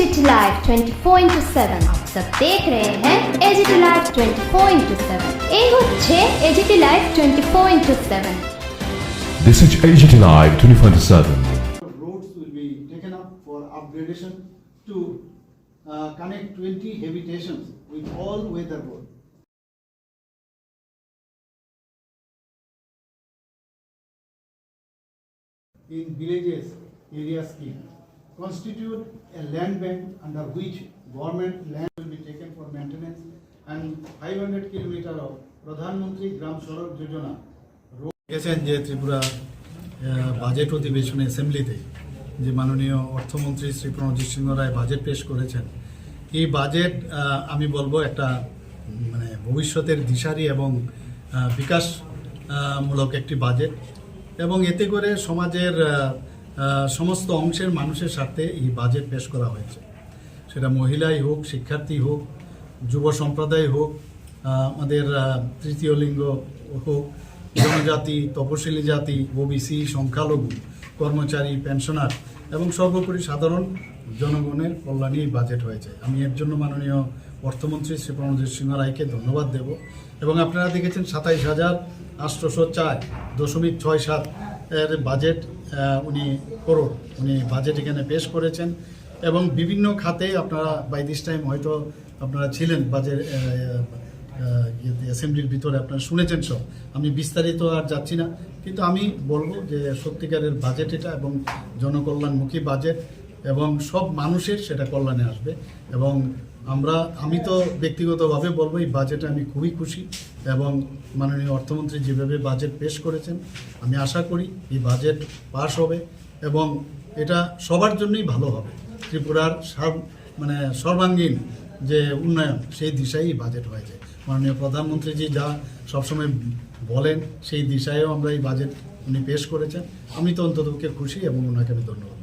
AGT live 24 into seven आप सब देख रहे हैं एजीटी लाइव 24 इंटू सेवन ये हो छे AGT live 24 into seven this is AGT live 24 into seven roads will be taken up for upgradation to connect 20 habitations with all weather road in villages area scheme. Constitute a land bank under which government land will be taken for maintenance and 500 kilometer of Pradhan Mantri Gram Sadak Yojana গেছেন যে Tripura budget অধিবেশন অ্যাসেম্বলিতে যে মাননীয় অর্থমন্ত্রী Shri Pranajit Singha Roy budget পেশ করেছেন এই budget আমি বলব একটা মানে ভবিষ্যতের দিশারি এবং আহ, বিকাশ মূলক একটি বাজেট এবং এতে করে সমাজের সমস্ত অংশের মানুষের সাথে এই বাজেট পেশ করা হয়েছে। সেটা মহিলাই হোক, শিক্ষার্থী হোক, যুব সম্প্রদায় হোক আমাদের তৃতীয় লিঙ্গ হোক, জনজাতি, তপশিলি জাতি, ওবিসি, সংখ্যালঘু, কর্মচারী, পেনশনার এবং সর্বোপরি সাধারণ জনগণের কল্যাণে বাজেট হয়েছে। আমি এর জন্য মাননীয় অর্থমন্ত্রী শ্রী প্রণজিৎ সিংহ রায়কে ধন্যবাদ দেব। এবং আপনারা দেখেছেন সাতাইশ হাজার আটশোশো চার দশমিক ছয় সাত এর বাজেট উনি করোড় উনি বাজেট এখানে পেশ করেছেন এবং বিভিন্ন খাতে আপনারা বাই দিস টাইম হয়তো আপনারা ছিলেন বাজেট অ্যাসেম্বলির ভিতরে আপনারা শুনেছেন সব। আমি বিস্তারিত আর যাচ্ছি না। কিন্তু আমি বলব যে সত্যিকারের বাজেট এটা এবং জনকল্যাণমুখী বাজেট এবং সব মানুষের সেটা কল্যাণে আসবে এবং আমরা, আমি তো ব্যক্তিগতভাবে বলব এই বাজেটে আমি খুবই খুশি। এবং মাননীয় অর্থমন্ত্রী যেভাবে বাজেট পেশ করেছেন, আমি আশা করি এই বাজেট পাশ হবে এবং এটা সবার জন্যই ভালো হবে। ত্রিপুরার সব মানে সর্বাঙ্গীন যে উন্নয়ন, সেই দিশায় এই বাজেট হয়েছে। মাননীয় প্রধানমন্ত্রীজি যা সবসময় বলেন, সেই দিশায়ও আমরা এই বাজেট উনি পেশ করেছেন। আমি তো অন্ততপক্ষে খুশি এবং ওনাকে আমি ধন্যবাদ